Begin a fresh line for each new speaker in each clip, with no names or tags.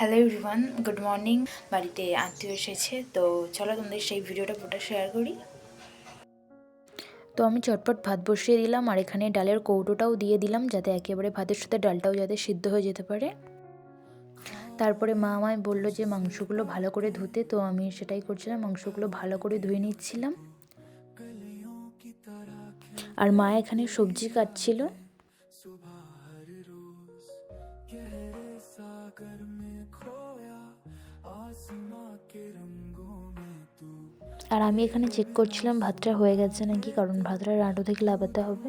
Hello everyone good morning বাড়িতে আত্মীয় এসেছে, তো চলো তোমাদের সেই ভিডিওটা পুরোটা শেয়ার করি। তো আমি চটপট ভাত বসিয়ে দিলাম আর এখানে ডালের কৌটোটাও দিয়ে দিলাম যাতে একেবারে ভাতের সাথে ডালটাও যাতে সিদ্ধ হয়ে যেতে পারে। তারপরে মা আমায় বলল যে মাংসগুলো ভালো করে ধুতে, তো আমি সেটাই করছিলাম, মাংসগুলো ভালো করে ধুয়ে নিচ্ছিলাম। আর মা এখানে সবজি কাটছিল। আর আমি এখানে চেক করছিলাম, ভাতটা হয়ে গেছে নাকি? কারণ ভাতটা রাঁটো থেকে লাগাতে হবে।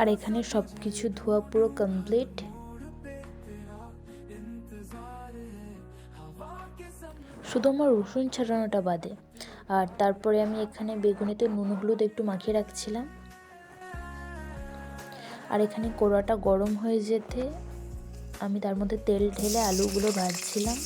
আর এখানে সব কিছু ধোয়া পুরো কমপ্লিট শুধু আমার রসুন ছাড়ানোটা বাদে। আর তারপরে আমি এখানে বেগুনিতে নুন, হলুদ একটু মাখিয়ে রাখছিলাম। আর এখানে কোড়াটা গরম হয়ে যেতে আমি তার মধ্যে তেল ঢেলে আলুগুলো ভাজছিলাম।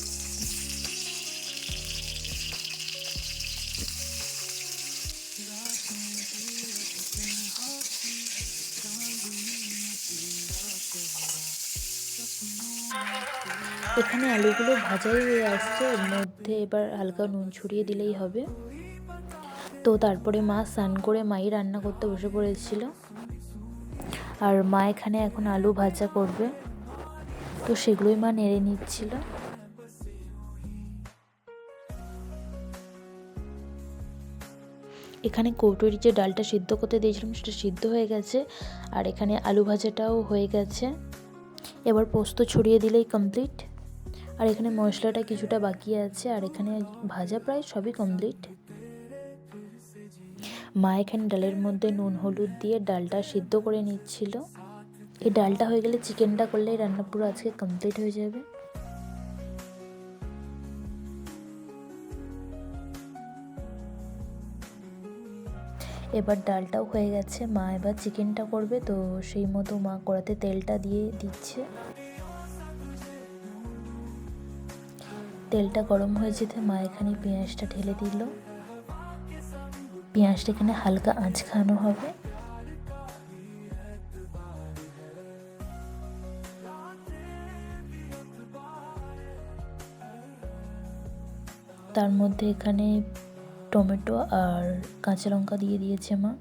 এখানে আলুগুলো ভাজাই হয়ে আসছে, এর মধ্যে এবার হালকা নুন ছড়িয়ে দিলেই হবে। তো তারপরে মা স্নান করে মাই রান্না করতে বসে পড়েছিল। আর মা এখানে এখন আলু ভাজা করবে। তো সেগুলোই মা নেড়ে নিচ্ছিল। এখানে কৌটোরি যে ডালটা সিদ্ধ করতে দিয়েছিলাম সেটা সিদ্ধ হয়ে গেছে, আর এখানে আলু ভাজাটাও হয়ে গেছে। এবার পোস্ত ছড়িয়ে দিলেই কমপ্লিট আর এখানে মশলাটা কিছুটা বাকি আছে, আর এখানে ভাজা প্রায় সবই কমপ্লিট মা এখানে ডালের মধ্যে নুন, হলুদ দিয়ে ডালটা সিদ্ধ করে নিচ্ছিল। এই ডালটা হয়ে গেলে চিকেনটা করলে রান্না পুরো আজকে কমপ্লিট হয়ে যাবে। এবার ডালটাও হয়ে গেছে। মা এবার চিকেনটা করবে, তো সেই মতো মা কড়াতে তেলটা দিয়ে দিচ্ছে। তেলটা গরম হয়ে যেতে মা এখানে পেঁয়াজটা ঢেলে দিল। পেঁয়াজটা এখানে হালকা আঁচ খাওয়ানো হবে। তার মধ্যে এখানে টমেটো আর কাঁচা লঙ্কা দিয়ে দিয়েছে মা।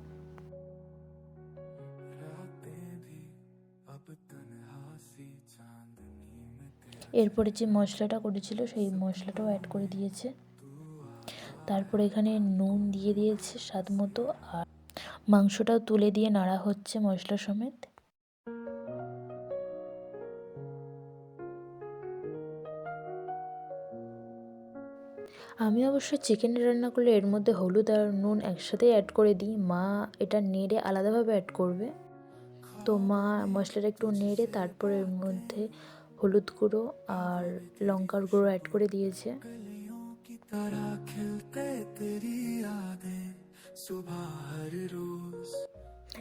এরপরে যে মশলাটা করেছিল, সেই মশলাটাও অ্যাড করে দিয়েছে। তারপরে এখানে নুন দিয়ে দিয়েছে স্বাদ মতো। আর মাংসটাও তুলে দিয়ে নাড়া হচ্ছে মশলা সমেত। আমি অবশ্য চিকেন রান্না করলে এর মধ্যে হলুদ আর নুন একসাথেই অ্যাড করে দিই। মা এটা নেড়ে আলাদাভাবে অ্যাড করবে। তো মা মশলাটা একটু নেড়ে তারপর এর মধ্যে হলুদ গুঁড়ো আর লঙ্কার গুঁড়ো অ্যাড করে দিয়েছে।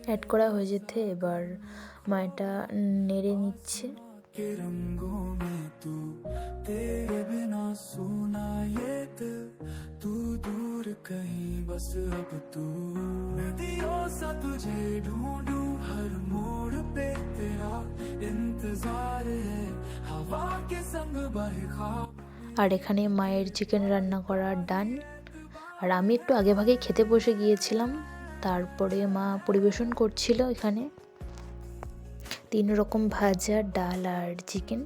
অ্যাড করা হয়ে যেতে এবার মা এটা নেড়ে নিচ্ছে। तेरे अब तू नदियों सा तुझे ढूंढू हर मोड़ पे तेरा इंतजार है हवा के संग बरखा আর এখানে মায়ের চিকেন রান্না করা ডান আর আমি একটু আগে ভাগে খেতে বসে গিয়েছিলাম তারপরে মা পরিবেশন করছিল এখানে তিন রকম ভাজা ডাল আর চিকেন